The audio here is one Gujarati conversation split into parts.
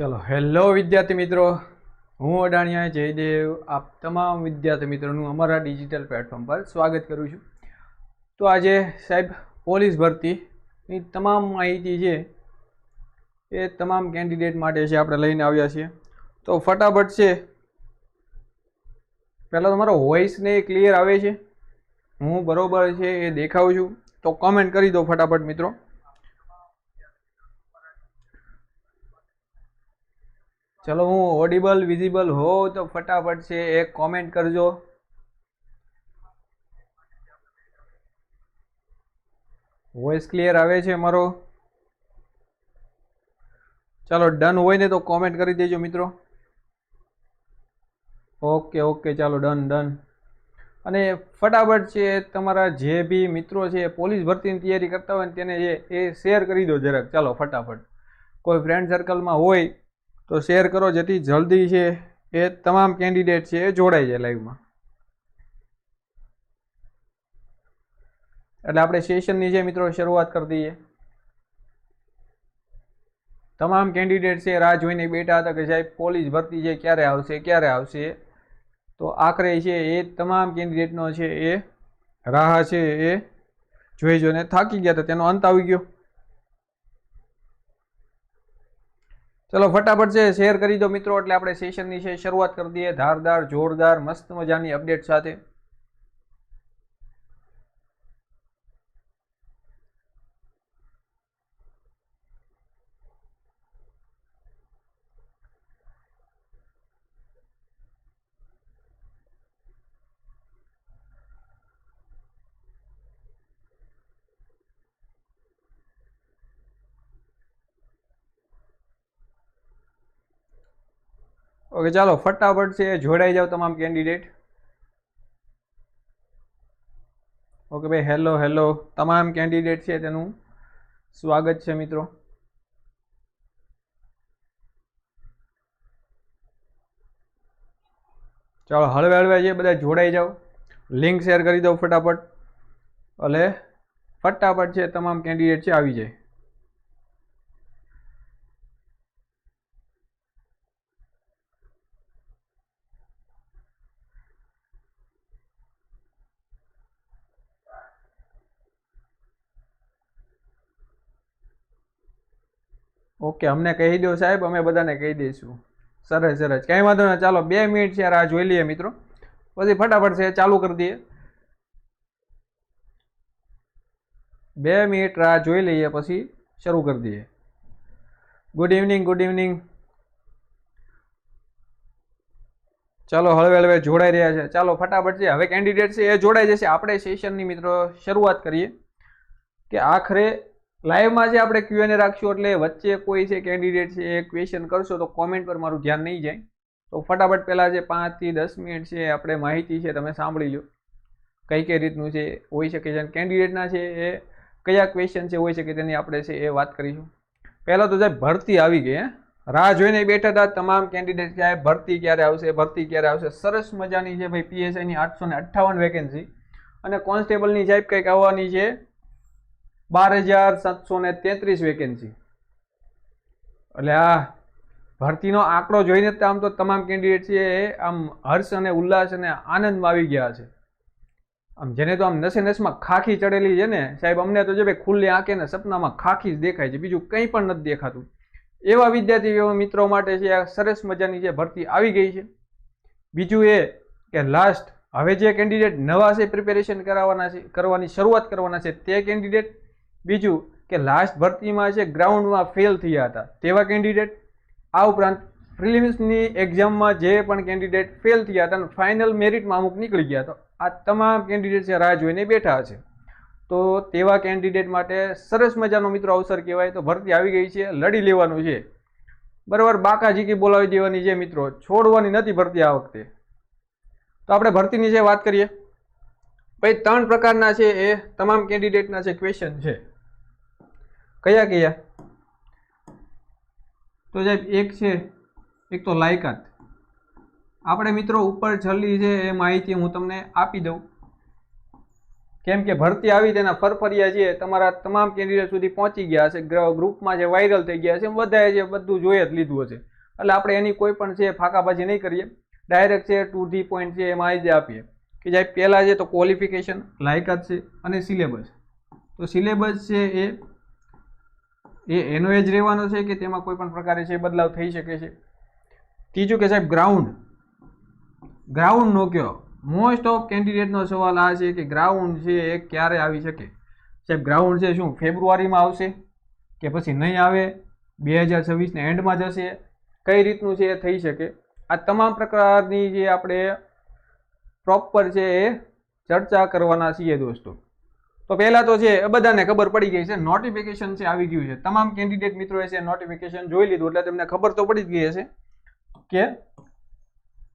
ચલો હેલો વિદ્યાર્થી મિત્રો. હું અડાણિયા, જયદેવ, આપ તમામ વિદ્યાર્થી મિત્રોનું અમારા ડિજિટલ પ્લેટફોર્મ પર સ્વાગત કરું છું. તો આજે સાહેબ, પોલીસ ભરતીની તમામ માહિતી છે એ તમામ કેન્ડિડેટ માટે છે, આપણે લઈને આવ્યા છીએ. તો ફટાફટ છે. પહેલાં તમારો વોઇસને ક્લિયર આવે છે. હું બરોબર છે એ દેખાઉં છું. તો કોમેન્ટ કરી દો ફટાફટ મિત્રો. ચલો, હું ઓડિબલ વિઝિબલ હોઉં તો ફટાફટ છે, એક કોમેન્ટ કરજો. વોઇસ ક્લિયર આવે છે મારો? ચાલો ડન હોય ને તો કોમેન્ટ કરી દેજો, મિત્રો. ઓકે ઓકે, ચાલો ડન ડન અને ફટાફટ છે, તમારા જે બી મિત્રો છે, પોલીસ ભરતીની તૈયારી કરતા હોય ને તેને એ શેર કરી દો જરાક. ચાલો, ફટાફટ. કોઈ ફ્રેન્ડ સર્કલમાં હોય તો શેર કરો જેથી જલ્દી છે એ તમામ કેન્ડિડેટ છે એ જોડાઈ જાય લાઈવમાં એટલે આપણે સેશનની જે મિત્રો શરૂઆત કરી દઈએ. તમામ કેન્ડિડેટ છે રાહ જોઈને બેઠા હતા કે સાહેબ પોલીસ ભરતી છે, ક્યારે આવશે ક્યારે આવશે? તો આખરે છે એ તમામ કેન્ડિડેટનો છે એ રાહ છે એ જોઈ જોઈને થાકી ગયા હતા. તેનો અંત આવી ગયો. ચલો, ફટાફટ છે શેર કરી દો મિત્રો. એટલે આપણે સેશનની છે, શરૂઆત કરી દઈએ. ધારદાર, જોરદાર, મસ્ત મજાની અપડેટ સાથે. ઓકે, ચાલો, ફટાફટ છે, જોડાઈ જાઓ તમામ કેન્ડિડેટ. ઓકે, ભાઈ, હેલો હેલો, તમામ કેન્ડિડેટ છે તેનું સ્વાગત છે, મિત્રો. ચાલો હળવે હળવે છે, બધા જોડાઈ જાઓ. લિંક શેર કરી દો ફટાફટ. એટલે ફટાફટ છે, તમામ કેન્ડિડેટ છે, આવી જાય. ઓકે, અમને કહી દો સાહેબ, અમે બધાને કહી દઈશું. સરસ સરસ. કંઈ વાંધો ના, ચાલો, બે મિનિટ છે, રાહ જોઈ લઈએ મિત્રો. પછી ફટાફટ છે, ચાલુ કરી દઈએ. બે મિનિટ રાહ જોઈ લઈએ, પછી શરૂ કરી દઈએ. ગુડ ઇવનિંગ ગુડ ઇવનિંગ ચાલો, હળવે હળવે, જોડાઈ રહ્યા છે. ચાલો, ફટાફટ છે. હવે કેન્ડિડેટ છે, એ જોડાઈ જશે. આપણે સેશનની મિત્રો, શરૂઆત કરીએ. કે આખરે લાઈવમાં જે આપણે ક્યુએનએ રાખશું, એટલે વચ્ચે કોઈ છે કેન્ડિડેટ છે, એ ક્વેશ્ચન કરશો તો કોમેન્ટ પર મારું ધ્યાન નહીં જાય. તો ફટાફટ પહેલાં જે પાંચથી દસ મિનિટ છે, આપણે માહિતી છે, તમે સાંભળી લો. કઈ કઈ રીતનું છે, હોઈ શકે છે કેન્ડિડેટના છે, એ કયા ક્વેશ્ચન છે, હોઈ શકે તેની આપણે છે, એ વાત કરીશું. પહેલાં તો સાહેબ, ભરતી આવી ગઈ રાહ જોઈને બેઠા હતા, તમામ કેન્ડિડેટ કે ભરતી ક્યારે આવશે, ભરતી ક્યારે આવશે, સરસ મજાની છે ભાઈ પીએસઆઈની આઠસો અઠ્ઠાવન વેકેન્સી અને કોન્સ્ટેબલની સાહેબ, કંઈક આવવાની છે બાર હજાર સાતસો ને તેત્રીસ વેકેન્સી એટલે આ ભરતીનો આંકડો જોઈને આમ તો તમામ કેન્ડિડેટ છે એ આમ હર્ષ અને ઉલ્લાસ અને આનંદમાં આવી ગયા છે. આમ જેને તો આમ નસે નસમાં ખાખી ચડેલી છે ને, સાહેબ, અમને તો જો ભાઈ ખુલ્લી આંખે ને સપનામાં ખાખી જ દેખાય છે, બીજું કંઈ પણ નથી દેખાતું. એવા વિદ્યાર્થી મિત્રો માટે છે, આ સરસ મજાની જે ભરતી આવી ગઈ છે. બીજું એ કે લાસ્ટ હવે જે કેન્ડિડેટ નવા છે પ્રિપેરેશન કરાવવાના છે, કરવાની શરૂઆત કરવાના છે, તે કેન્ડિડેટ બીજું કે લાસ્ટ ભરતીમાં છે ગ્રાઉન્ડમાં ફેલ થયા હતા, તેવા કેન્ડિડેટ આ ઉપરાંત પ્રિલિમ્સની એક્ઝામમાં જે પણ કેન્ડિડેટ ફેલ થયા હતા અને ફાઇનલ મેરિટમાં અમુક નીકળી ગયા તો આ તમામ કેન્ડિડેટ છે રાહ જોઈને બેઠા છે. તો તેવા કેન્ડિડેટ માટે સરસ મજાનો મિત્રો અવસર કહેવાય, તો ભરતી આવી ગઈ છે, લડી લેવાનું છે. બરાબર બાકાજીકી બોલાવી દેવાની છે મિત્રો, છોડવાની નથી ભરતી આ વખતે. તો આપણે ભરતીની જે વાત કરીએ, ભાઈ ત્રણ પ્રકારના છે એ તમામ કેન્ડિડેટના જે ક્વેશ્ચન છે. કયા કયા? તો સાહેબ, એક છે, એક તો લાયકાત આપણે મિત્રો ઉપર છેલ્લી છે એ માહિતી હું તમને આપી દઉં. કેમ કે ભરતી આવી તેના ફરફરિયા છે તમારા તમામ કેન્ડિડેટ સુધી પહોંચી ગયા હશે ગ્રુપમાં જે વાયરલ થઈ ગયા છે બધાએ જે બધું જોઈ જ લીધું હશે. એટલે આપણે એની કોઈ પણ છે ફાંકાબાજી નહીં કરીએ. ડાયરેક્ટ છે ટુ ધી પોઈન્ટ છે એ માહિતી આપીએ. કે જાય પહેલાં છે તો ક્વોલિફિકેશન લાયકાત છે અને સિલેબસ તો સિલેબસ છે એ એ, એનો એ જ રહેવાનો છે કે તેમાં કોઈ પણ પ્રકારે છે બદલાવ થઈ શકે છે. ત્રીજું કે સાહેબ ગ્રાઉન્ડ ગ્રાઉન્ડ નો કયો? મોસ્ટ ઓફ કેન્ડિડેટનો સવાલ આ છે કે ગ્રાઉન્ડ છે એ ક્યારે આવી શકે? સાહેબ ગ્રાઉન્ડ છે શું, ફેબ્રુઆરીમાં આવશે કે પછી નહીં આવે? બે હજાર છવ્વીસના એન્ડમાં જશે કઈ રીતનું છે એ થઈ શકે? આ તમામ પ્રકારની જે આપણે પ્રોપર છે એ ચર્ચા કરવાના છીએ દોસ્તો. તો પહેલાં તો છે બધાને ખબર પડી ગઈ છે નોટિફિકેશન છે, આવી ગયું છે. તમામ કેન્ડિડેટ મિત્રોએ છે નોટિફિકેશન જોઈ લીધું, એટલે તમને ખબર તો પડી જ ગઈ હશે કે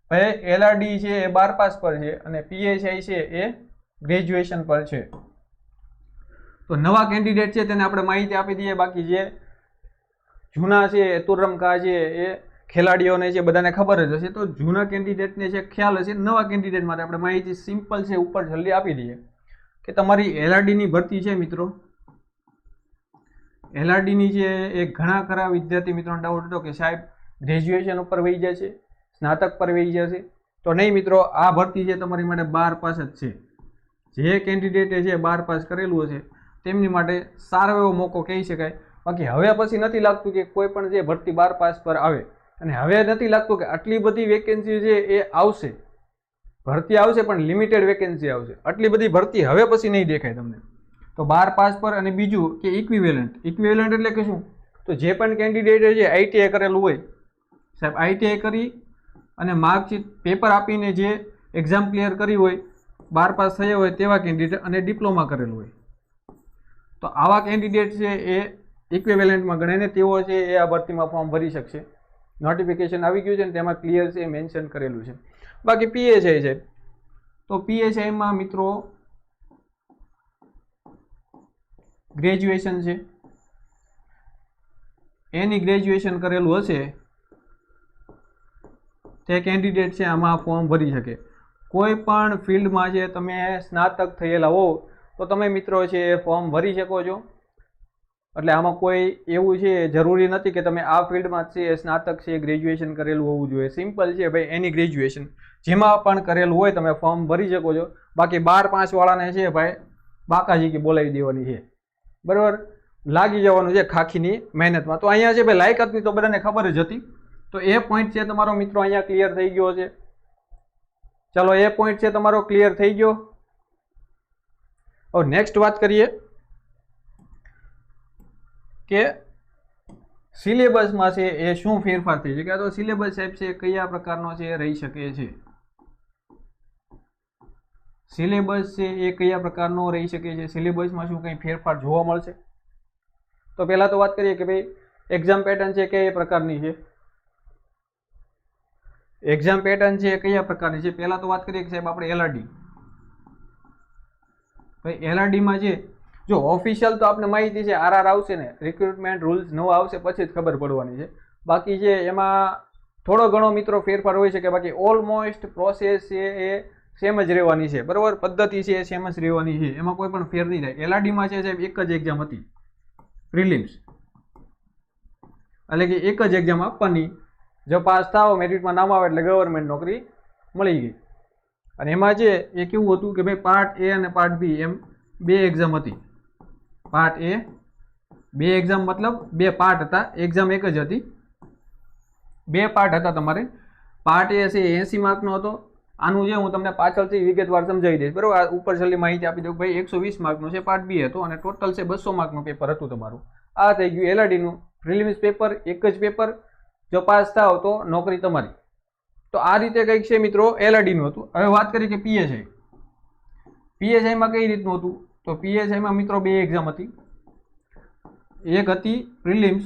ભાઈ એલઆરડી છે એ બાર પાસ પર છે અને પીએચઆઈ છે એ ગ્રેજ્યુએશન પર છે. તો નવા કેન્ડિડેટ છે તેને આપણે માહિતી આપી દઈએ. બાકી જે જૂના છે તુરમકા છે, એ ખેલાડીઓને છે બધાને ખબર જ હશે. તો જૂના કેન્ડિડેટને છે ખ્યાલ હશે. નવા કેન્ડિડેટ માટે આપણે માહિતી સિમ્પલ છે, ઉપર જલ્દી આપી દઈએ. કે તમારી એલઆરડીની ભરતી છે મિત્રો? એલઆરડીની જે એ ઘણા ખરા વિદ્યાર્થી મિત્રોને ડાઉટ હતો કે સાહેબ ગ્રેજ્યુએશન ઉપર વહી જશે સ્નાતક પર વહી જશે તો નહીં મિત્રો, આ ભરતી છે તમારી માટે બાર પાસ જ છે. જે કેન્ડિડેટે છે બાર પાસ કરેલું હશે, તેમની માટે સારો એવો મોકો કહી શકાય. બાકી હવે પછી નથી લાગતું કે કોઈ પણ જે ભરતી બાર પાસ પર આવે. અને હવે નથી લાગતું કે આટલી બધી વેકેન્સી છે એ આવશે ભરતી આવશે પણ લિમિટેડ વેકેન્સી આવશે. આટલી બધી ભરતી હવે પછી નહીં દેખાય તમને. તો બાર પાસ પર અને બીજું કે ઇક્વિવેલન્ટ ઇક્વિવેલન્ટ એટલે કે શું? તો જે પણ કેન્ડિડેટે છે આઈટીઆઈ કરેલું હોય, સાહેબ આઈટીઆઈ કરી અને માર્કશીટ, પેપર આપીને જે એક્ઝામ ક્લિયર કરી હોય, બાર પાસ થયા હોય તેવા કેન્ડિડેટ અને ડિપ્લોમા કરેલું હોય. તો આવા કેન્ડિડેટ છે એ ઇક્વિવેલન્ટમાં ગણાયને તેઓ છે એ આ ભરતીમાં ફોર્મ ભરી શકશે. નોટિફિકેશન આવી ગયું છે ને તેમાં ક્લિયર છે મેન્શન કરેલું છે. બાકી પીએચઆઈ છે. તો પીએચઆઈમાં મિત્રો ગ્રેજ્યુએશન છે. એની ગ્રેજ્યુએશન કરેલું હશે તે કેન્ડિડેટ છે, આમાં ફોર્મ ભરી શકે. કોઈ પણ ફિલ્ડમાં છે તમે સ્નાતક થયેલા હો, તો તમે મિત્રો છે એ ફોર્મ ભરી શકો છો. એટલે આમાં કોઈ એવું છે, જરૂરી નથી કે તમે આ ફિલ્ડમાં છે, સ્નાતક છે ગ્રેજ્યુએશન કરેલું હોવું જોઈએ. સિમ્પલ છે ભાઈ એની ગ્રેજ્યુએશન જેમાં પણ કરેલું હોય તમે ફોર્મ ભરી શકો છો. બાકી બાર, પાંચ વાળાને છે ભાઈ, બાકાજી કે બોલાવી દેવાની છે. બરાબર? લાગી જવાનું છે ખાખીની મહેનતમાં. તો અહીંયા છે ભાઈ લાયકાતની તો બધાને ખબર જ હતી. તો એ પોઈન્ટ છે તમારો મિત્રો અહીંયા ક્લિયર થઈ ગયો છે. ચલો, એ પોઈન્ટ છે તમારો ક્લિયર થઈ ગયો. હવે નેક્સ્ટ વાત કરીએ. કે સિલેબસમાં છે એ શું ફેરફાર થઈ શકે? તો સિલેબસ સાહેબ છે, કયા પ્રકારનો છે રહી શકે છે. સિલેબસ છે, એ કયા પ્રકારનો રહી શકે છે? સિલેબસમાં શું કંઈ ફેરફાર જોવા મળશે? તો પહેલાં તો વાત કરીએ કે ભાઈ એક્ઝામ પેટર્ન છે કયા પ્રકારની છે? એક્ઝામ પેટર્ન છે એ કયા પ્રકારની છે? પહેલાં તો વાત કરીએ કે સાહેબ આપણે એલઆરડી ભાઈ એલઆરડીમાં છે જો ઓફિશિયલ તો આપણે માહિતી છે આરઆર આવશે ને રિક્રુટમેન્ટ રૂલ્સ નવા આવશે પછી જ ખબર પડવાની છે. બાકી જે એમાં થોડો ઘણો મિત્રો ફેરફાર હોય છે કે બાકી ઓલમોસ્ટ પ્રોસેસ છે એ સેમ જ રહેવાની છે. બરાબર? પદ્ધતિ છે એ સેમ જ રહેવાની છે. એમાં કોઈ પણ ફેર નહીં થાય. એલઆરડીમાં છે સાહેબ, એક જ એક્ઝામ હતી. પ્રિલિમ્સ એટલે કે એક જ એક્ઝામ આપવાની. જો પાસ થાવ મેરિટમાં નામ આવે એટલે ગવર્મેન્ટ નોકરી મળી ગઈ. અને એમાં જે એ કેવું હતું કે ભાઈ પાર્ટ એ અને પાર્ટ બી એમ બે એક્ઝામ હતી. પાર્ટ એ બે એક્ઝામ મતલબ બે પાર્ટ હતા. એક્ઝામ એક જ હતી. બે પાર્ટ હતા તમારે. પાર્ટ એ છે એંસી માર્કનો હતો. આનું જે હું તમને પાછળથી વિગતવાર સમજાવી દઈશ. બરાબર? ઉપર છેલ્લી માહિતી આપી દઉં ભાઈ એકસો વીસ માર્કનું છે પાર્ટ બી હતો અને ટોટલ છે બસો માર્કનું પેપર હતું તમારું. આ થઈ ગયું એલઆરડીનું પ્રિલિમ્સ પેપર એક જ પેપર જો પાસ થાવ તો નોકરી તમારી. તો આ રીતે કંઈક છે મિત્રો એલઆરડીનું હતું. હવે વાત કરીએ કે પીએચઆઈ પીએચઆઈમાં કઈ રીતનું હતું? તો પીએચઆઈમાં મિત્રો બે એક્ઝામ હતી. એક હતી પ્રિલિમ્સ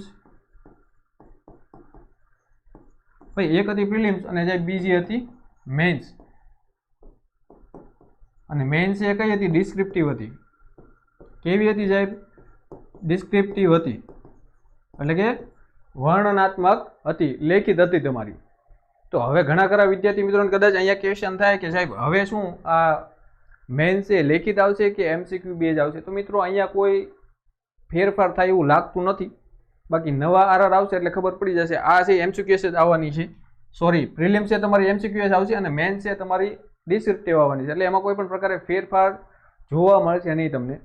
ભાઈ, એક હતી પ્રિલિમ્સ અને જે બીજી હતી મેન્સ અને મેન્સ એ કઈ હતી? ડિસ્ક્રિપ્ટિવ હતી. કેવી હતી સાહેબ? ડિસ્ક્રિપ્ટિવ હતી. એટલે કે વર્ણનાત્મક હતી, લેખિત હતી તમારી. તો હવે ઘણા ખરા વિદ્યાર્થી મિત્રોને કદાચ અહીંયા ક્વેશ્ચન થાય કે સાહેબ, હવે શું આ મેન્સ એ લેખિત આવશે કે એમસીક્યુ બે જ આવશે? તો મિત્રો, અહીંયા કોઈ ફેરફાર થાય એવું લાગતું નથી. બાકી નવા આરઆર આવશે એટલે ખબર પડી જશે. આ છે એમસીક્યુએસ જ આવવાની છે. સોરી પ્રિલિમ છે તમારી એમસીક્યુએસ આવશે અને મેન છે તમારી ડિસ્ક્રિપ્ટિવ આવવાની છે. એટલે એમાં કોઈ પણ પ્રકારે ફેરફાર જોવા મળશે નહીં તમને.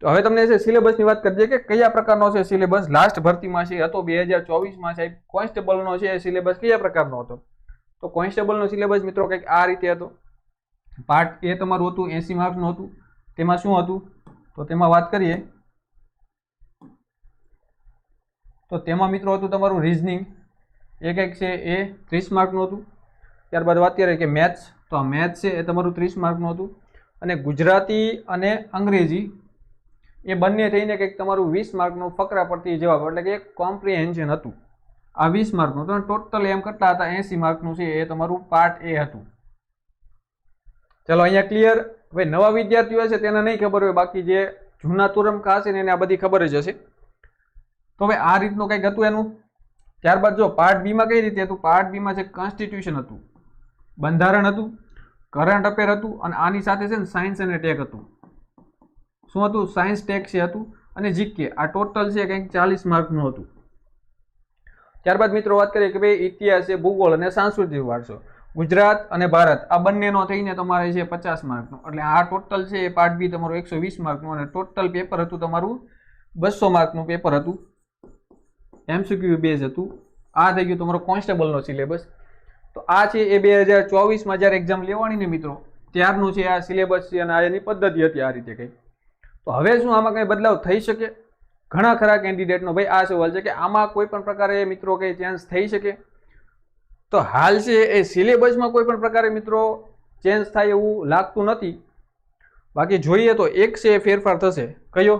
તો હવે તમને છે સિલેબસની વાત કરી દઈએ કે કયા પ્રકારનો છે સિલેબસ લાસ્ટ ભરતીમાં છે, હતો બે હજાર ચોવીસમાં સાહેબ. કોન્સ્ટેબલનો છે સિલેબસ કયા પ્રકારનો હતો? તો કોન્સ્ટેબલનો સિલેબસ મિત્રો કંઈક આ રીતે હતો. પાર્ટ એ તમારું હતું, એસી માર્ક્સનું હતું. તેમાં શું હતું? તો તેમાં વાત કરીએ. તો તેમાં મિત્રો હતું તમારું રિઝનિંગ એક એક છે, એ ત્રીસ માર્કનું હતું. ત્યારબાદ વાત કરીએ કે મેથ્સ તો આ મેથ્સ છે, એ તમારું ત્રીસ માર્કનું હતું. અને ગુજરાતી અને અંગ્રેજી એ બંને થઈને કંઈક તમારું વીસ માર્કનું ફકરા પરથી જવાબ, એટલે કે એક કોમ્પ્રિહેન્શન હતું. આ વીસ માર્કનું તો ટોટલ એમ કરતા હતા? એંસી માર્કનું છે, એ તમારું પાર્ટ એ હતું. ચલો અહીંયા ક્લિયર હવે નવા વિદ્યાર્થીઓ છે તેને નહીં ખબર હોય, બાકી જે જૂના તુરમ કા છે ને એને આ બધી ખબર જ હશે. તો હવે આ રીતનું કંઈક હતું એનું? ત્યારબાદ જો પાર્ટ બીમાં કઈ રીતે હતું? પાર્ટ બીમાં છે કોન્સ્ટિટ્યુશન હતું, બંધારણ હતું કરંટ અફેર હતું અને આની સાથે છે ને સાયન્સ અને ટેક હતું. શું હતું? સાયન્સ ટેક છે હતું અને જીકે આ ટોટલ છે કંઈક ચાલીસ માર્કનું હતું. ત્યારબાદ મિત્રો વાત કરીએ કે ભાઈ ઇતિહાસ છે, ભૂગોળ અને સાંસ્કૃતિક વારસો. ગુજરાત અને ભારત, આ બંનેનો થઈને તમારે છે પચાસ માર્કનો. એટલે આ ટોટલ છે એ પાર્ટ બી તમારું એકસો વીસ માર્કનું અને ટોટલ પેપર હતું તમારું બસો માર્કનું પેપર હતું. એમસીક્યુ બેઝ હતું. આ થઈ ગયું તમારો કોન્સ્ટેબલનો સિલેબસ તો આ છે એ બે હજાર ચોવીસમાં જ્યારે એક્ઝામ લેવાની ને મિત્રો, ત્યારનું છે આ સિલેબસ છે અને આ એની પદ્ધતિ હતી આ રીતે કંઈ. તો હવે શું આમાં કંઈ બદલાવ થઈ શકે? ઘણા ખરા કેન્ડિડેટનો ભાઈ આ સવાલ છે કે આમાં કોઈ પણ પ્રકારે મિત્રો કંઈ ચેન્જ થઈ શકે? તો હાલ છે એ સિલેબસમાં કોઈ પણ પ્રકારે મિત્રો ચેન્જ થાય એવું લાગતું નથી. બાકી જોઈએ તો એક છે એ ફેરફાર થશે. કયો?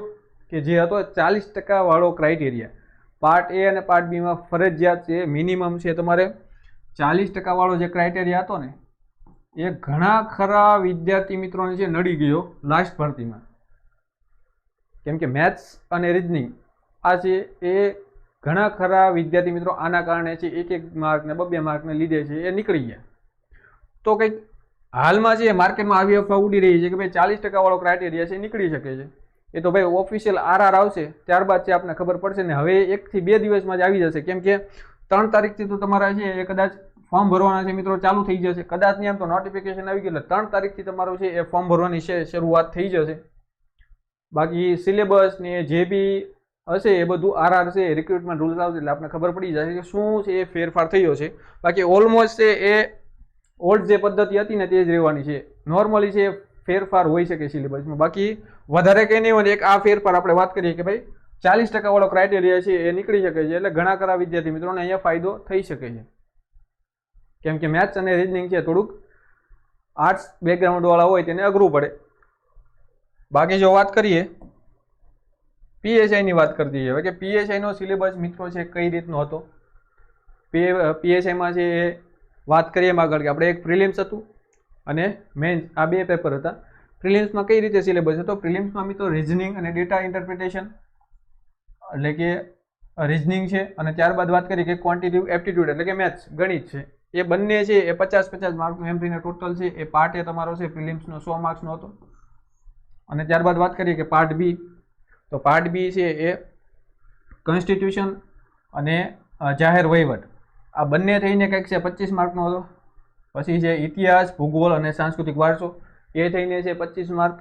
કે જે હતો ચાલીસ ટકાવાળો ક્રાઇટેરિયા પાર્ટ એ અને પાર્ટ બીમાં ફરજિયાત છે મિનિમમ છે તમારે. ચાલીસ ટકાવાળો જે ક્રાઇટેરિયા હતો ને, એ ઘણા ખરા વિદ્યાર્થી મિત્રોને છે નડી ગયો લાસ્ટ ભરતીમાં. કેમ કે મેથ્સ અને રિઝનિંગ આ છે એ ઘણા ખરા વિદ્યાર્થી મિત્રો આના કારણે છે, એક એક માર્કને બબ્બે માર્કને લીધે છે, એ નીકળી ગયા. તો કંઈક હાલમાં જે માર્કેટમાં આવી અફવા ઉડી રહી છે કે ભાઈ ચાલીસ ટકાવાળો ક્રાઇટેરિયા છે, એ નીકળી શકે છે. એ તો ભાઈ ઓફિશિયલ આરઆર આવશે, ત્યારબાદ છે આપણને ખબર પડશે ને હવે એકથી બે દિવસમાં જ આવી જશે. કેમ કે ત્રણ તારીખથી તો તમારા છે, એ કદાચ ફોર્મ ભરવાના છે મિત્રો, ચાલુ થઈ જશે. કદાચ નહીં આમ તો નોટિફિકેશન આવી ગયું, એટલે ત્રણ તારીખથી તમારું છે, એ ફોર્મ ભરવાની છે, શરૂઆત થઈ જશે. બાકી સિલેબસ ને જે બી હશે, એ બધું આરઆર છે રિક્રુટમેન્ટ રૂલ્સ આવશે એટલે આપણે ખબર પડી જશે કે શું છે, એ ફેરફાર થયો છે. બાકી ઓલમોસ્ટ એ ઓલ્ડ જે પદ્ધતિ હતી ને તે જ રહેવાની છે. નોર્મલી છે ફેરફાર હોઈ શકે સિલેબસમાં બાકી વધારે કંઈ નહીં હોય એક આ ફેરફાર આપણે વાત કરીએ કે ભાઈ ચાલીસ ટકાવાળો ક્રાઇટેરિયા છે, એ નીકળી શકે છે એટલે ઘણા ખરા વિદ્યાર્થી મિત્રોને અહીંયા ફાયદો થઈ શકે છે. કેમ કે મેથ્સ અને રિઝનિંગ છે, થોડુંક આર્ટ્સ બેકગ્રાઉન્ડવાળા હોય તેને અઘરું પડે. બાકી જો વાત કરીએ પીએચઆઈની વાત કરતી હવે કે પીએચઆઈનો સિલેબસ મિત્રો છે કઈ રીતનો હતો? પીએચઆઈમાં છે એ વાત કરીએ એમ આગળ કે આપણે એક પ્રિલિમ્સ હતું અને મેન્સ આ બે પેપર હતા. પ્રિલિમ્સમાં કઈ રીતે સિલેબસ હતો? પ્રિલિમ્સમાં મિત્રો રિઝનિંગ અને ડેટા ઇન્ટરપ્રિટેશન એટલે કે રિઝનિંગ છે અને ત્યારબાદ વાત કરીએ કે ક્વોન્ટિટિવ એપ્ટિટ્યૂડ એટલે કે મેથ્સ ગણિત છે. એ બંને છે, એ પચાસ પચાસ માર્કનું એમ ટોટલ છે, એ પાર્ટ એ તમારો છે પ્રિલિમ્સનો સો માર્ક્સનો હતો. અને ત્યારબાદ વાત કરીએ કે પાર્ટ બી તો પાર્ટ બી છે એ કોન્સ્ટિટ્યુશન અને જાહેર વહીવટ. આ બંને થઈને કંઈક છે પચીસ માર્કનો હતો. પછી છે ઇતિહાસ, ભૂગોળ અને સાંસ્કૃતિક વારસો. એ થઈને છે પચીસ માર્ક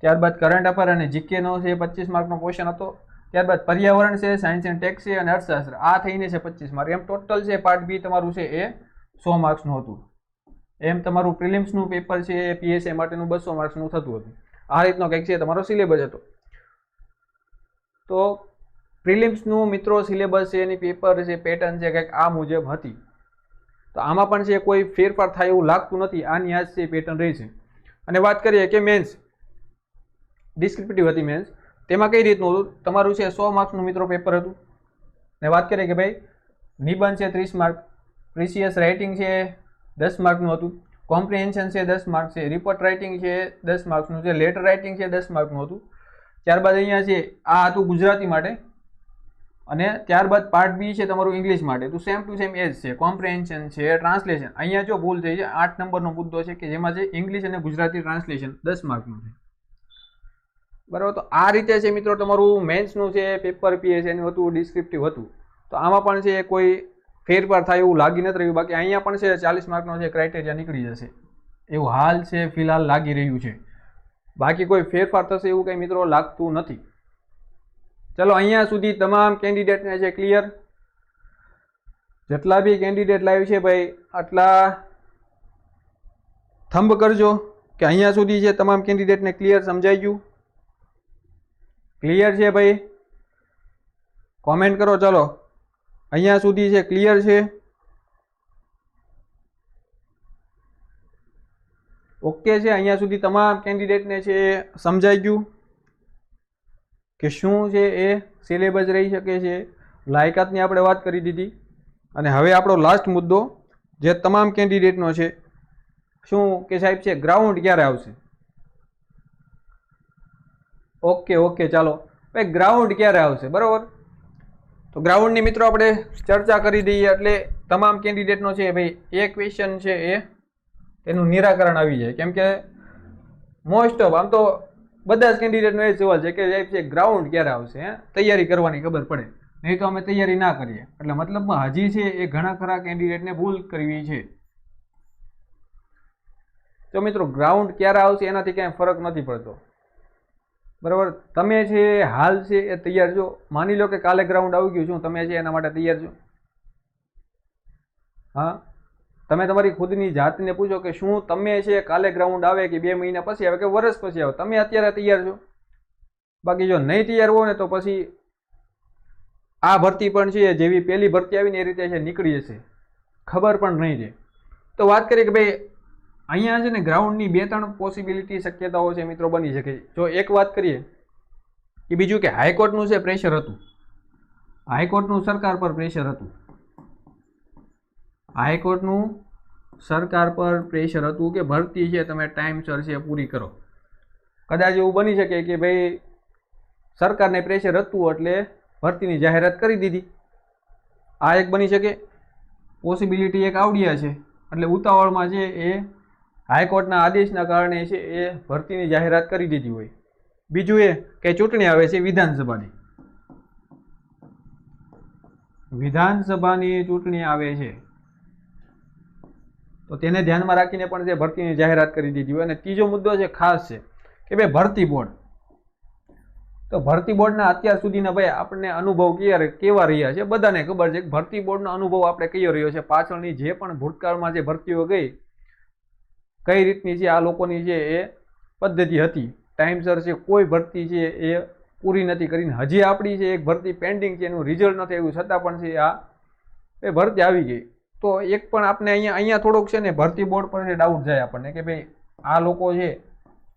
ત્યારબાદ કરંટ અફેર અને જીકેનો છે પચીસ માર્કનો ક્વેશ્ચન હતો. ત્યારબાદ પર્યાવરણ છે સાયન્સ એન્ડ ટેક્સ છે અને અર્થશાસ્ત્ર. આ થઈને છે પચીસ માર્ક એમ ટોટલ છે પાર્ટ બી તમારું છે એ સો માર્ક્સનું હતું. એમ તમારું પ્રિલિમ્સનું પેપર છે એ પીએસએ માટેનું બસો માર્ક્સનું થતું હતું. આ રીતનો કંઈક છે તમારો સિલેબસ હતો. તો પ્રિલિમ્સનું મિત્રો સિલેબસ છે, એની પેપર છે, પેટર્ન છે, કંઈક આ મુજબ હતી. તો આમાં પણ છે, કોઈ ફેરફાર થાય એવું લાગતું નથી. આની આ જ છે, પેટર્ન રહી છે. અને વાત કરીએ કે મેન્સ. ડિસ્ક્રિપ્ટિવ હતી મેન્સ. તેમાં કઈ રીતનું હતું? તમારું છે, સો માર્ક્સનું મિત્રો પેપર હતું. ને વાત કરીએ કે ભાઈ, નિબંધ છે, ત્રીસ માર્ક. પ્રિસિયસ રાઇટિંગ છે, દસ માર્કનું હતું. કોમ્પ્રિહેન્શન છે, દસ માર્ક છે. રિપોર્ટ રાઇટિંગ છે, દસ માર્ક્સનું છે. લેટર રાઇટિંગ છે, દસ માર્કનું હતું. ત્યારબાદ અહીંયા છે, આ હતું ગુજરાતી માટે. અને ત્યારબાદ પાર્ટ બી છે તમારું ઇંગ્લિશ માટે. તો સેમ ટુ સેમ એજ છે કોમ્પ્રેન્શન છે ટ્રાન્સલેશન અહીંયા જો ભૂલ થઈ છે આઠ નંબરનો મુદ્દો છે કે જેમાં છે ઇંગ્લિશ અને ગુજરાતી ટ્રાન્સલેશન દસ માર્કનું છે. બરાબર? તો આ રીતે છે મિત્રો તમારું મેન્સનું છે પેપર પીએ છે એનું હતું ડિસ્ક્રિપ્ટિવ હતું. તો આમાં પણ છે કોઈ ફેરફાર થાય એવું લાગી નથી રહ્યું. બાકી અહીંયા પણ છે ચાલીસ માર્કનો છે ક્રાઇટેરિયા નીકળી જશે. એવું હાલ છે, ફિલહાલ લાગી રહ્યું છે. બાકી કોઈ ફેરફાર થશે એવું કંઈ મિત્રો લાગતું નથી. ચલો, અહીંયા સુધી તમામ કેન્ડિડેટને છે ક્લિયર જેટલા બી કેન્ડિડેટ લાવ્યું છે ભાઈ, આટલા થંભ કરજો કે અહીંયા સુધી છે તમામ કેન્ડિડેટને ક્લિયર સમજાઈ ગયું. ક્લિયર છે ભાઈ? કોમેન્ટ કરો, ચલો. અહીંયા સુધી છે ક્લિયર છે ઓકે છે, અહીંયા સુધી તમામ કેન્ડિડેટને છે, સમજાઈ ગયું કે શું છે એ સિલેબસ રહી શકે છે. લાયકાતની આપણે વાત કરી દીધી. અને હવે આપણો લાસ્ટ મુદ્દો, જે તમામ કેન્ડિડેટનો છે, શું કે સાહેબ છે ગ્રાઉન્ડ ક્યારે આવશે? ઓકે ઓકે, ચાલો. ભાઈ ગ્રાઉન્ડ ક્યારે આવશે? બરાબર? તો ગ્રાઉન્ડની મિત્રો આપણે ચર્ચા કરી દઈએ એટલે તમામ કેન્ડિડેટનો છે, ભાઈ એ ક્વેશ્ચન છે એ. તેનું નિરાકરણ આવી જાય. કેમ કે મોસ્ટ ઓફ આમ તો બધા જ કેન્ડિડેટનો એ સવાલ છે કે છે ગ્રાઉન્ડ ક્યારે આવશે તૈયારી કરવાની ખબર પડે. નહીં તો અમે તૈયારી ના કરીએ. એટલે મતલબમાં હજી છે એ ઘણા ખરા કેન્ડિડેટને ભૂલ કરવી છે. તો મિત્રો ગ્રાઉન્ડ ક્યારે આવશે એનાથી ક્યાંય ફરક નથી પડતો. બરાબર? તમે છે હાલ છે એ તૈયાર છો. માની લો કે કાલે ગ્રાઉન્ડ આવી ગયું છું. તમે છે એના માટે તૈયાર છો. હા? તમે તમારી ખુદની જાતને પૂછો કે શું તમે છે કાલે ગ્રાઉન્ડ આવે કે બે મહિના પછી આવે કે વર્ષ પછી આવે? તમે અત્યારે તૈયાર છો? બાકી જો નહીં તૈયાર હો ને તો પછી આ ભરતી પણ છે, જેવી પહેલી ભરતી આવીને એ રીતે છે, નીકળી જશે. ખબર પણ નહીં છે. તો વાત કરીએ કે ભાઈ, અહીંયા છે ને ગ્રાઉન્ડની બે ત્રણ પોસિબિલિટી શક્યતાઓ છે મિત્રો બની શકે. જો એક વાત કરીએ કે બીજું કે હાઈકોર્ટનું છે પ્રેશર હતું. હાઈકોર્ટનું સરકાર પર પ્રેશર હતું. હાઈકોર્ટનું સરકાર પર પ્રેશર હતું કે ભરતી છે, તમે ટાઈમસર છે પૂરી કરો. કદાચ એવું બની શકે કે ભાઈ સરકારને પ્રેશર હતું એટલે ભરતીની જાહેરાત કરી દીધી. આ એક બની શકે. પોસિબિલિટી એક આવડિયા છે. એટલે ઉતાવળમાં છે એ હાઈકોર્ટના આદેશના કારણે છે એ ભરતીની જાહેરાત કરી દીધી હોય. બીજું એ કે ચૂંટણી આવે છે વિધાનસભાની. વિધાનસભાની ચૂંટણી આવે છે. તો તેને ધ્યાનમાં રાખીને પણ જે ભરતીની જાહેરાત કરી દીધી અને ત્રીજો મુદ્દો છે ખાસ છે કે ભાઈ ભરતી બોર્ડ. તો ભરતી બોર્ડના અત્યાર સુધીના ભાઈ આપણને અનુભવ ક્યારે કેવા રહ્યા છે? બધાને ખબર છે કે ભરતી બોર્ડનો અનુભવ આપણે કયો રહ્યો છે? પાછળની જે પણ ભૂતકાળમાં જે ભરતીઓ ગઈ, કઈ રીતની છે, આ લોકોની જે એ પદ્ધતિ હતી? ટાઈમસર છે, કોઈ ભરતી છે એ પૂરી નથી કરીને હજી આપણી છે એક ભરતી પેન્ડિંગ છે એનું રિઝલ્ટ નથી આવ્યું, છતાં પણ છે આ એ ભરતી આવી ગઈ. તો એક પણ આપણે અહીંયા અહીંયા થોડોક છે ને ભરતી બોર્ડ પર ડાઉટ જાય આપણને કે ભાઈ, આ લોકો છે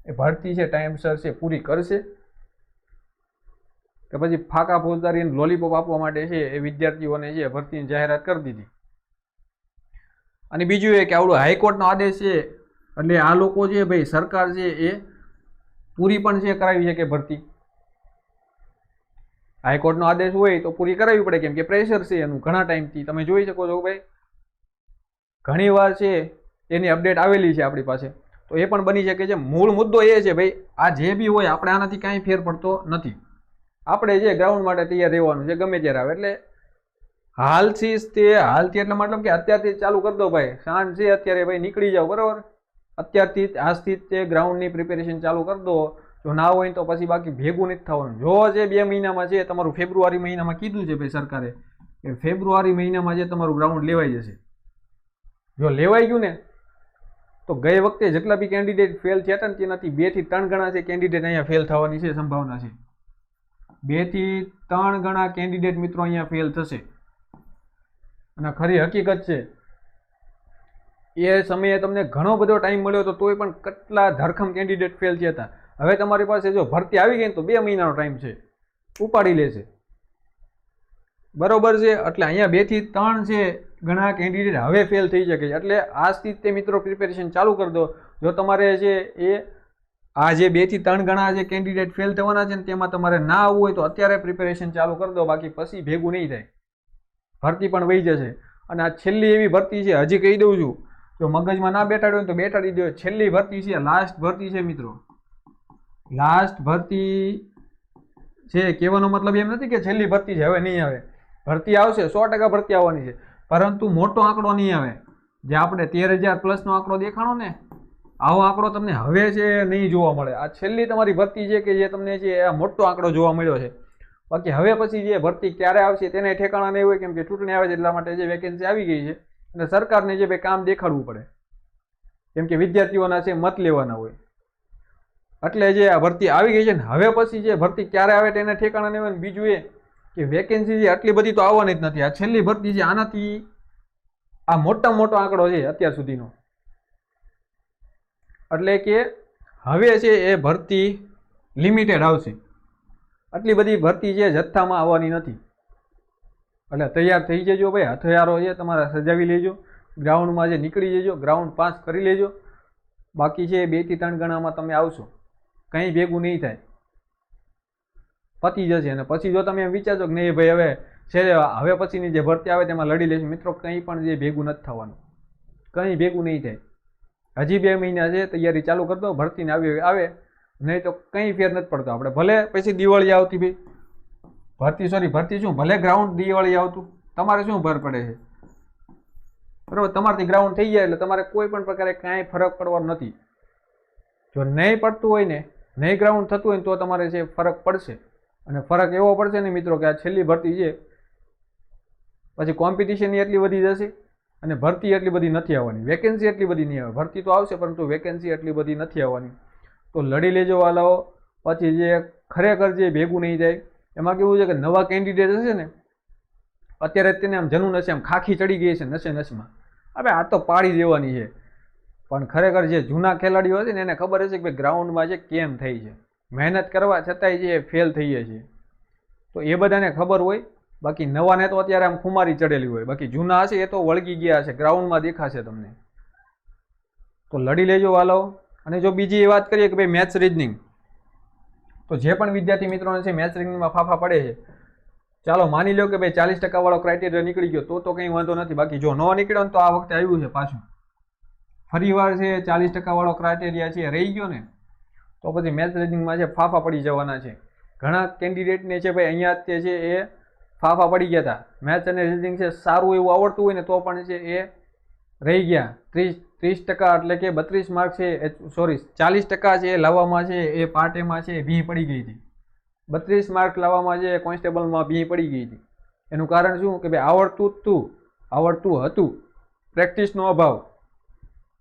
એ ભરતી છે ટાઈમસર છે, પૂરી કરશે? કે પછી ફાકા ફોજદારી લોલીપોપ આપવા માટે છે, એ વિદ્યાર્થીઓને છે ભરતીની જાહેરાત કરી દીધી. અને બીજું એ કે આવડો હાઈકોર્ટનો આદેશ છે, એટલે આ લોકો છે ભાઈ સરકાર છે એ પૂરી પણ છે કરાવી શકે ભરતી. હાઈકોર્ટનો આદેશ હોય તો પૂરી કરાવવી પડે, કેમ કે પ્રેશર છે એનું ઘણા ટાઈમથી તમે જોઈ શકો છો ભાઈ ઘણી વાર છે એની અપડેટ આવેલી છે આપણી પાસે. તો એ પણ બની શકે છે. મૂળ મુદ્દો એ છે ભાઈ, આ જે બી હોય આપણે આનાથી કાંઈ ફેર પડતો નથી. આપણે જે ગ્રાઉન્ડ માટે તૈયાર રહેવાનું છે, ગમે ત્યારે આવે. એટલે હાલથી જ તે હાલથી એટલે મતલબ કે અત્યારથી ચાલુ કરી દો ભાઈ. સાંજ છે, અત્યારે ભાઈ નીકળી જાઓ, બરાબર? અત્યારથી આજથી તે ગ્રાઉન્ડની પ્રિપેરેશન ચાલુ કરી દો. જો ના હોય તો પછી બાકી ભેગું નથી થવાનું. જો જે બે મહિનામાં છે, તમારું ફેબ્રુઆરી મહિનામાં કીધું છે ભાઈ સરકારે, કે ફેબ્રુઆરી મહિનામાં જે તમારું ગ્રાઉન્ડ લેવાઈ જશે. જો લેવાઈ ગયું ને, તો ગઈ વખતે જેટલા બી કેન્ડિડેટ ફેલ થયા હતા ને, તેનાથી બેથી ત્રણ ગણા છે કેન્ડિડેટ અહીંયા ફેલ થવાની છે સંભાવના છે. બેથી ત્રણ ગણા કેન્ડિડેટ મિત્રો અહીંયા ફેલ થશે. અને ખરી હકીકત છે. એ સમયે તમને ઘણો બધો ટાઈમ મળ્યો હતો, તોય પણ કેટલા ધરખમ કેન્ડિડેટ ફેલ થયા હતા. હવે તમારી પાસે જો ભરતી આવી ગઈ તો બે મહિનાનો ટાઈમ છે. ઉપાડી લેશે. બરોબર છે? એટલે અહીંયા બેથી ત્રણ છે ઘણા કેન્ડિડેટ હવે ફેલ થઈ શકે છે. એટલે આ સ્થિતિ મિત્રો પ્રિપેરેશન ચાલુ કરી દો. જો તમારે છે એ, આ જે બેથી ત્રણ ગણા જે કેન્ડિડેટ ફેલ થવાના છે ને તેમાં તમારે ના આવવું હોય તો અત્યારે પ્રિપેરેશન ચાલુ કરી દો. બાકી પછી ભેગું નહીં થાય. ભરતી પણ વહી જશે. અને આ છેલ્લી એવી ભરતી છે, હજી કહી દઉં છું. જો મગજમાં ના બેઠાડ્યો હોય તો બેઠાડી દો. છેલ્લી ભરતી છે લાસ્ટ ભરતી છે મિત્રો. લાસ્ટ ભરતી છે, કહેવાનો મતલબ એમ નથી કે છેલ્લી ભરતી છે હવે નહીં આવે. ભરતી આવશે, સો ટકા ભરતી આવવાની છે. પરંતુ મોટો આંકડો નહીં આવે. જે આપણે તેર હજાર પ્લસનો આંકડો દેખાણો ને, આવો આંકડો તમને હવે છે નહીં જોવા મળે. આ છેલ્લી તમારી ભરતી છે કે જે તમને છે આ મોટો આંકડો જોવા મળ્યો છે. બાકી હવે પછી જે ભરતી ક્યારે આવશે તેને ઠેકાણા નહીં હોય, કેમ કે ચૂંટણી આવે છે એટલા માટે જે વેકેન્સી આવી ગઈ છે અને સરકારને જે કામ દેખાડવું પડે. કેમ કે વિદ્યાર્થીઓના છે મત લેવાના હોય. એટલે જે આ ભરતી આવી ગઈ છે ને, હવે પછી જે ભરતી ક્યારે આવે તેને ઠેકાણા નહીં હોય બીજું એ કે વેકેન્સી જે આટલી બધી તો આવવાની જ નથી. આ છેલ્લી ભરતી છે આનાથી આ મોટા મોટો આંકડો છે અત્યાર સુધીનો. એટલે કે હવે છે એ ભરતી લિમિટેડ આવશે. આટલી બધી ભરતી છે જથ્થામાં આવવાની નથી. એટલે તૈયાર થઈ જજો ભાઈ, હથિયારો છે તમારા સજાવી લેજો ગ્રાઉન્ડમાં જે નીકળી જજો ગ્રાઉન્ડ પાસ કરી લેજો. બાકી છે બેથી ત્રણ ગણામાં તમે આવશો. કંઈ ભેગું નહીં થાય. પતી જશે અને પછી જો તમે એમ વિચારશો કે નહીં ભાઈ હવે છે હવે પછીની જે ભરતી આવે તેમાં લડી લેશું. મિત્રો, કંઈ પણ જે ભેગું નથી થવાનું. કંઈ ભેગું નહીં થાય. હજી બે મહિના છે, તૈયારી ચાલુ કરી દો, ભરતીને આવી આવે. નહીં તો કંઈ ફેર નથી પડતો આપણે. ભલે પછી દિવાળી આવતી ભાઈ. ભરતી સોરી ભરતી શું? ભલે ગ્રાઉન્ડ દિવાળી આવતું. તમારે શું ભર પડે છે? બરાબર? તમારથી ગ્રાઉન્ડ થઈ જાય એટલે તમારે કોઈ પણ પ્રકારે કાંઈ ફરક પડવાનો નથી. જો નહીં પડતું હોય ને, નહીં ગ્રાઉન્ડ થતું હોય તો તમારે છે ફરક પડશે. અને ફરક એવો પડશે ને મિત્રો કે આ છેલ્લી ભરતી છે, પછી કોમ્પિટિશન એટલી વધી જશે અને ભરતી એટલી બધી નથી આવવાની. વેકેન્સી એટલી બધી નહીં આવે. ભરતી તો આવશે, પરંતુ વેકેન્સી એટલી બધી નથી આવવાની. તો લડી લેજો વાલાઓ. પછી જે ખરેખર જે ભેગું નહીં થાય, એમાં કેવું છે કે નવા કેન્ડિડેટ હશે ને, અત્યારે તેને આમ જનું નશે આમ ખાખી ચડી ગઈ છે નશે નશમાં. હવે આ તો પાડી દેવાની છે. પણ ખરેખર જે જૂના ખેલાડીઓ હશે ને, એને ખબર હશે કે ગ્રાઉન્ડમાં છે, કેમ થઈ છે. મહેનત કરવા છતાંય જે ફેલ થઈએ છીએ. તો એ બધાને ખબર હોય, બાકી નવાને તો અત્યારે આમ ખુમારી ચડેલી હોય. બાકી જૂના હશે એ તો વળગી ગયા હશે, ગ્રાઉન્ડમાં દેખાશે તમને. તો લડી લેજો વાલો. અને જો બીજી એ વાત કરીએ કે ભાઈ મેથ્સ રીઝનિંગ તો જે પણ વિદ્યાર્થી મિત્રોને છે મેથ્સ રીઝનિંગમાં ફાફા પડે છે, ચાલો માની લો કે ભાઈ ચાલીસ ટકાવાળો ક્રાઇટેરિયા નીકળી ગયો, તો તો કંઈ વાંધો નથી. બાકી જો ન નીકળ્યો ને તો આ વખતે આવ્યું છે પાછું. ફરીવાર છે ચાલીસ ટકાવાળો ક્રાઇટેરિયા છે, રહી ગયો ને? તો પછી મેચ રીડિંગમાં છે, ફાફા પડી જવાના છે. ઘણા કેન્ડિડેટને છે ભાઈ, અહીંયા તે છે, એ ફાફા પડી ગયા હતા. મેચ અને રીડિંગ છે, સારું એવું આવડતું હોય ને તો પણ છે, એ રહી ગયા. ત્રીસ ત્રીસ ટકા એટલે કે બત્રીસ માર્ક છે સોરી ચાલીસ ટકા છે, એ લાવવામાં છે, એ પાર્ટ એમાં છે ભી પડી ગઈ હતી. બત્રીસ માર્ક લાવવામાં છે કોન્સ્ટેબલમાં ભી પડી ગઈ હતી. એનું કારણ શું? કે ભાઈ, આવડતું જ તું. આવડતું હતું. પ્રેક્ટિસનો અભાવ.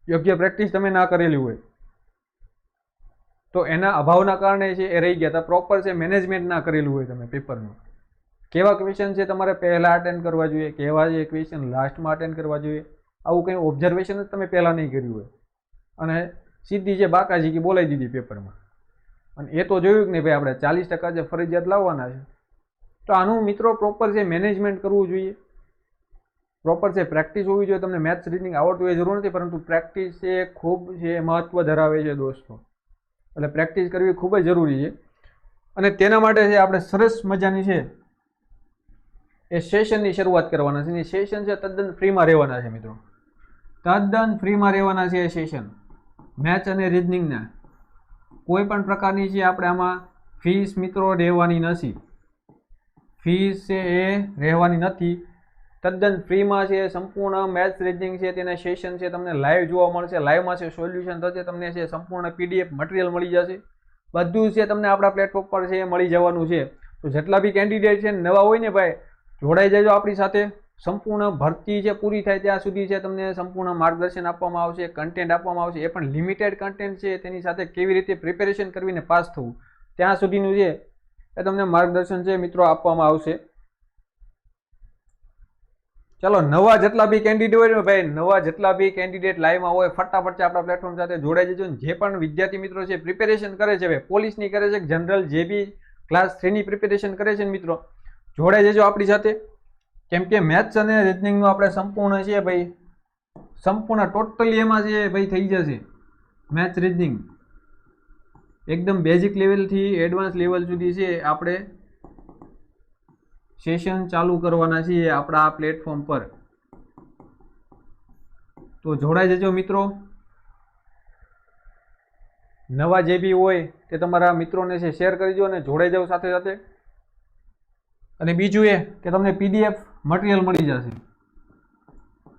યોગ્ય પ્રેક્ટિસ તમે ના કરેલી હોય. તો એના અભાવના કારણે છે એ રહી ગયા હતા. પ્રોપર છે મેનેજમેન્ટ ના કરેલું હોય તમે પેપરનું કેવા ક્વેશ્ચન છે તમારે પહેલાં અટેન્ડ કરવા જોઈએ? કેવા છે ક્વેશ્ચન લાસ્ટમાં અટેન્ડ કરવા જોઈએ? આવું કંઈ ઓબ્ઝર્વેશન જ તમે પહેલાં નહીં કર્યું હોય. અને સીધી જે બાકાજી કે બોલાવી દીધી પેપરમાં અને એ તો જોયું કે નહીં ભાઈ, આપણે ચાલીસ ટકા જે ફરજિયાત લાવવાના છે. તો આનું મિત્રો પ્રોપર છે મેનેજમેન્ટ કરવું જોઈએ. પ્રોપર છે પ્રેક્ટિસ હોવી જોઈએ. તમને મેથ્સ રીડિંગ આવડતું એ જરૂર નથી, પરંતુ પ્રેક્ટિસ એ ખૂબ છે મહત્ત્વ ધરાવે છે દોસ્તો. એટલે પ્રેક્ટિસ કરવી ખૂબ જ જરૂરી છે. અને તેના માટે છે આપણે સરસ મજાની છે, એ સેશનની શરૂઆત કરવાના છે. એ સેશન છે તદ્દન ફ્રીમાં રહેવાના છે મિત્રો. તદ્દન ફ્રીમાં રહેવાના છે એ સેશન. મેચ અને રિઝનિંગના. કોઈ પણ પ્રકારની છે આપણે આમાં ફીસ મિત્રો રહેવાની નથી. ફીસ છે એ રહેવાની નથી. તદ્દન ફ્રીમાં છે, સંપૂર્ણ મેથ્સ રીડિંગ છે, તેના સેશન છે, તમને લાઈવ જોવા મળશે. લાઈવમાં છે સોલ્યુશન થશે, તમને છે, સંપૂર્ણ પીડીએફ મટીરિયલ મળી જશે. બધું છે તમને આપણા પ્લેટફોર્મ પર છે, મળી જવાનું છે. તો જેટલા બી કેન્ડિડેટ છે, નવા હોય ને ભાઈ, જોડાઈ જજો આપણી સાથે. સંપૂર્ણ ભરતી છે, પૂરી થાય ત્યાં સુધી છે, તમને સંપૂર્ણ માર્ગદર્શન આપવામાં આવશે કન્ટેન્ટ આપવામાં આવશે. એ પણ લિમિટેડ કન્ટેન્ટ છે, તેની સાથે કેવી રીતે પ્રિપેરેશન કરવીને પાસ થવું. ત્યાં સુધીનું છે, એ તમને માર્ગદર્શન છે, મિત્રો, આપવામાં આવશે. ચાલો, નવા જેટલા બી કેન્ડિડેટ હોય ભાઈ, નવા જેટલા બી કેન્ડિડેટ લાઈવમાં હોય, ફટાફટ છે આપણા પ્લેટફોર્મ સાથે જોડાઈ જજો જે પણ વિદ્યાર્થી મિત્રો છે પ્રિપેરેશન કરે છે ભાઈ પોલીસની કરે છે જનરલ જે બી ક્લાસ થ્રીની પ્રિપેરેશન કરે છે મિત્રો, જોડાઈ જજો આપણી સાથે. કેમ કે મેથ્સ અને રિઝનિંગનું આપણે સંપૂર્ણ છે ભાઈ, સંપૂર્ણ ટોટલી એમાં છે ભાઈ થઈ જશે મેથ્સ રિઝનિંગ એકદમ બેઝિક લેવલથી એડવાન્સ લેવલ સુધી છે આપણે સેશન ચાલુ કરવાના છીએ આપણા આ પ્લેટફોર્મ પર. તો જોડાઈ જજો મિત્રો. નવા જે બી હોય તે તમારા મિત્રોને છે શેર કરી દો અને જોડાઈ જાઓ સાથે સાથે. અને બીજું એ કે તમને પીડીએફ મટીરિયલ મળી જશે.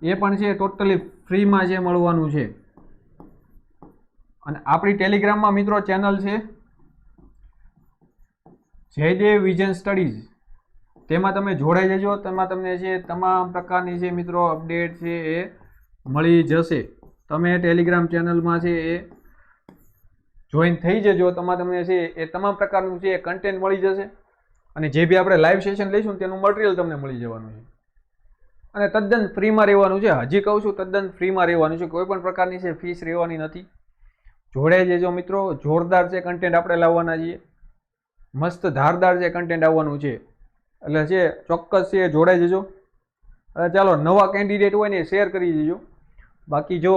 એ પણ છે ટોટલી ફ્રીમાં જે મળવાનું છે. અને આપણી ટેલિગ્રામમાં મિત્રો ચેનલ છે. જયદેવ વિઝન સ્ટડીઝ તેમાં તમે જોડાઈ જજો. તેમાં તમને છે તમામ પ્રકારની જે મિત્રો અપડેટ છે એ મળી જશે. તમે ટેલિગ્રામ ચેનલમાં છે એ જોઈન થઈ જજો. તેમાં તમને છે એ તમામ પ્રકારનું છે એ કન્ટેન્ટ મળી જશે. અને જે બી આપણે લાઈવ સેશન લઈશું તેનું મટીરિયલ તમને મળી જવાનું છે. અને તદ્દન ફ્રીમાં રહેવાનું છે. હજી કહું છું, તદ્દન ફ્રીમાં રહેવાનું છે. કોઈ પણ પ્રકારની છે ફીસ રહેવાની નથી. જોડાઈ જજો મિત્રો. જોરદાર છે કન્ટેન્ટ આપણે લાવવાના છીએ. મસ્ત ધારદાર છે કન્ટેન્ટ આવવાનું છે. એટલે છે, ચોક્કસ છે, જોડાઈ જજો. ચાલો, નવા કેન્ડિડેટ હોય ને શેર કરી દેજો. બાકી જો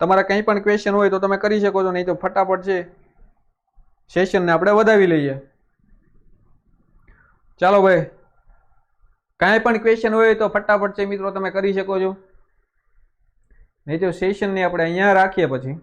તમારા કંઈ પણ ક્વેશ્ચન હોય તો તમે કરી શકો છો, નહીં તો ફટાફટ છે સેશનને આપણે વધાવી લઈએ. ચાલો ભાઈ, કાંઈ પણ ક્વેશ્ચન હોય તો ફટાફટ છે મિત્રો, તમે કરી શકો છો. નહીં તો સેશનને આપણે અહીંયા રાખીએ પછી.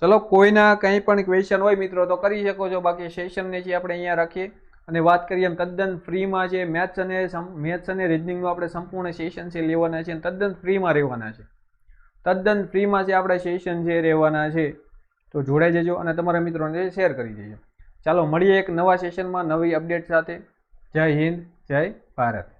ચલો, કોઈના કંઈ પણ ક્વેશ્ચન હોય મિત્રો, તો કરી શકો છો. બાકી સેશનને જે આપણે અહીંયા રાખીએ. અને વાત કરીએ એમ, તદ્દન ફ્રીમાં છે મેથ્સ અને મેથ્સ અને રિઝનિંગનું આપણે સંપૂર્ણ સેશન છે લેવાના છે અને તદ્દન ફ્રીમાં રહેવાના છે. તદ્દન ફ્રીમાં જે આપણે સેશન છે રહેવાના છે, તો જોડાઈ જજો અને તમારા મિત્રોને શેર કરી દેજો. ચાલો, મળીએ એક નવા સેશનમાં નવી અપડેટ સાથે. જય હિન્દ, જય ભારત.